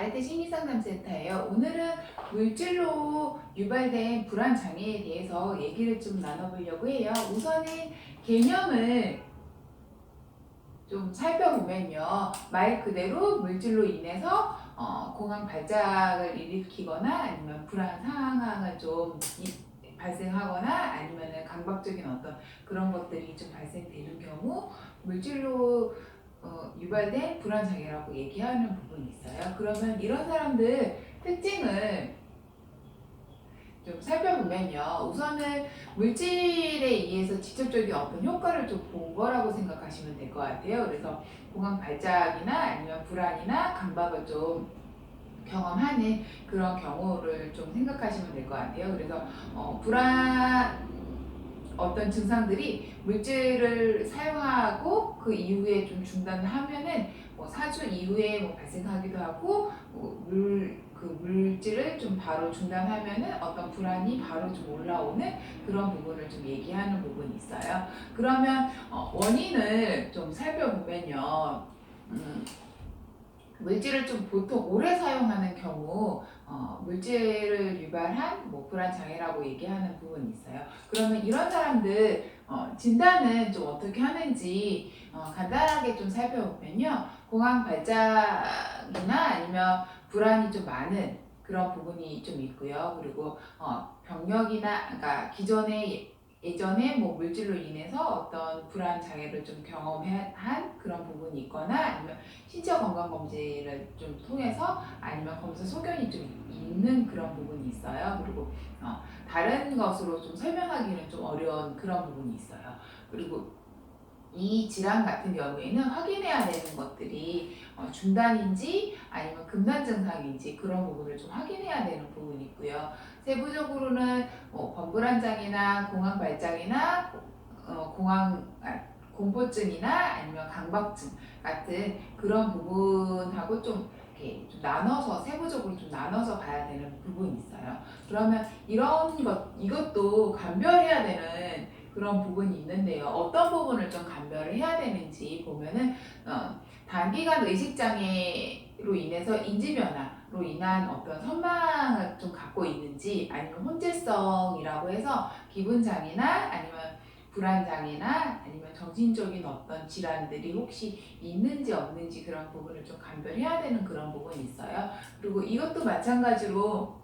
아르테 심리상담센터예요. 오늘은 물질로 유발된 불안 장애에 대해서 얘기를 좀 나눠보려고 해요. 우선은 개념을 좀 살펴보면요. 말 그대로 물질로 인해서 어, 공황 발작을 일으키거나 아니면 불안 상황을 좀 발생하거나 아니면 강박적인 어떤 그런 것들이 좀 발생되는 경우 물질로 어, 유발된 불안 장애라고 얘기하는 부분이 있어요. 그러면 이런 사람들 특징을 좀 살펴보면요. 우선은 물질에 의해서 직접적인 어떤 효과를 좀 본 거라고 생각하시면 될 것 같아요. 그래서 공황 발작이나 아니면 불안이나 감박을 좀 경험하는 그런 경우를 좀 생각하시면 될 것 같아요. 그래서 어, 불안 어떤 증상들이 물질을 사용하 고 그 이후에 좀 중단을 하면은 뭐 4주 이후에 뭐 발생하기도 하고 뭐 물, 그 물질을 좀 바로 중단하면은 어떤 불안이 바로 좀 올라오는 그런 부분을 좀 얘기하는 부분이 있어요. 그러면 어, 원인을 좀 살펴보면요. 음, 물질을 좀 보통 오래 사용하는 경우 어, 물질을 유발한 뭐 불안 장애라고 얘기하는 부분이 있어요. 그러면 이런 사람들 어, 진단은 좀 어떻게 하는지 어, 간단하게 좀 살펴보면요. 공황 발작이나 아니면 불안이 좀 많은 그런 부분이 좀 있고요. 그리고 어, 병력이나 그러니까 기존에 예전에 뭐 물질로 인해서 어떤 불안 장애를 좀 경험한 그런 부분이 있거나 아니면 신체 건강 검진을 좀 통해서 아니면 검사 소견이 좀 있는 그런 부분이 있어요. 그리고 어, 다른 것으로 좀 설명하기는 좀 어려운 그런 부분이 있어요. 그리고 이 질환 같은 경우에는 확인해야 되는 것들이 어, 중단인지 아니면 금단 증상인지 그런 부분을 좀 확인해야 되는 부분이 있고요. 세부적으로는 뭐 범불안장애나 공황 발작이나 어, 공황 아, 공포증이나 아니면 강박증 같은 그런 부분하고 좀 좀 나눠서 세부적으로 좀 나눠서 봐야 되는 부분이 있어요. 그러면 이런 것 이것도 감별해야 되는 그런 부분이 있는데요. 어떤 부분을 좀 감별을 해야 되는지 보면은 어, 단기간 의식 장애 로 인해서 인지 변화로 인한 어떤 선망을 좀 갖고 있는지 아니면 혼재성이라고 해서 기분 장애나 아니면 불안 장애나 아니면 정신적인 어떤 질환들이 혹시 있는지 없는지 그런 부분을 좀 감별해야 되는 그런 부분이 있어요. 그리고 이것도 마찬가지로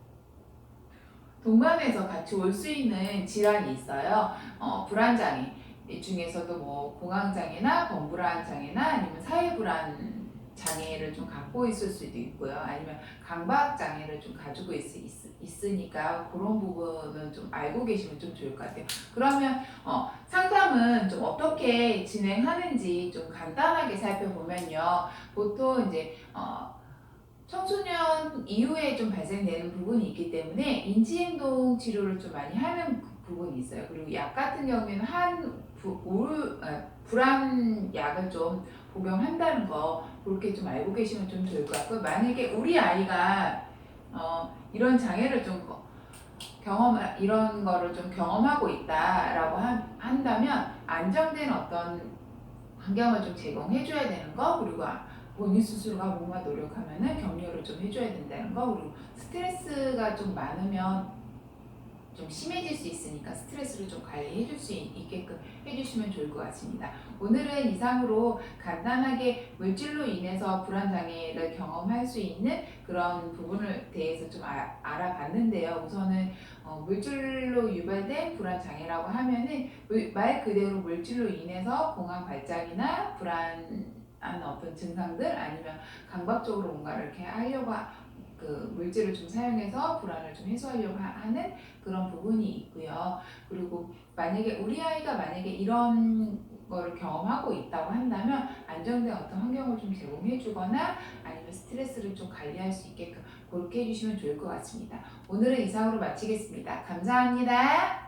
동반해서 같이 올 수 있는 질환이 있어요. 어, 불안 장애 이 중에서도 뭐 공황 장애나 범불안 장애나 아니면 사회 불안 장애를 좀 갖고 있을 수도 있고요. 아니면 강박 장애를 좀 가지고 있, 있, 으니까 그런 부분은 좀 알고 계시면 좀 좋을 것 같아요. 그러면 어, 상담은 좀 어떻게 진행하는지 좀 간단하게 살펴보면요. 보통 이제 어, 청소년 이후에 좀 발생되는 부분이 있기 때문에 인지행동 치료를 좀 많이 하는 그 부분이 있어요. 그리고 약 같은 경우에는 한 부, 울, 아, 불안 약을 좀 복용한다는 거 그렇게 좀 알고 계시면 좀 좋을 것 같고 만약에 우리 아이가 어, 이런 장애를 좀 거- 경험 이런 거를 좀 경험하고 있다라고 한, 한다면 안정된 어떤 환경을 좀 제공해 줘야 되는 거 그리고 아- 본인 스스로가 뭔가 노력하면은 격려를 좀 해줘야 된다는 거 그리고 스트레스가 좀 많으면 좀 심해질 수 있으니까 스트레스를 좀 관리해 줄 수 있게끔 해주시면 좋을 것 같습니다. 오늘은 이상으로 간단하게 물질로 인해서 불안장애를 경험할 수 있는 그런 부분을 대해서 좀 아- 알아봤는데요. 우선은 어, 물질로 유발된 불안장애라고 하면은 물- 말 그대로 물질로 인해서 공황 발작이나 불안한 어떤 증상들 아니면 강박적으로 뭔가를 이렇게 하려고 하- 그 물질을 좀 사용해서 불안을 좀 해소하려고 하- 하는 그런 부분이 있고요. 그리고 만약에 우리 아이가 만약에 이런 거를 경험하고 있다고 한다면 안정된 어떤 환경을 좀 제공해 주거나 아니면 스트레스를 좀 관리할 수 있게끔 그렇게 해주시면 좋을 것 같습니다. 오늘은 이상으로 마치겠습니다. 감사합니다.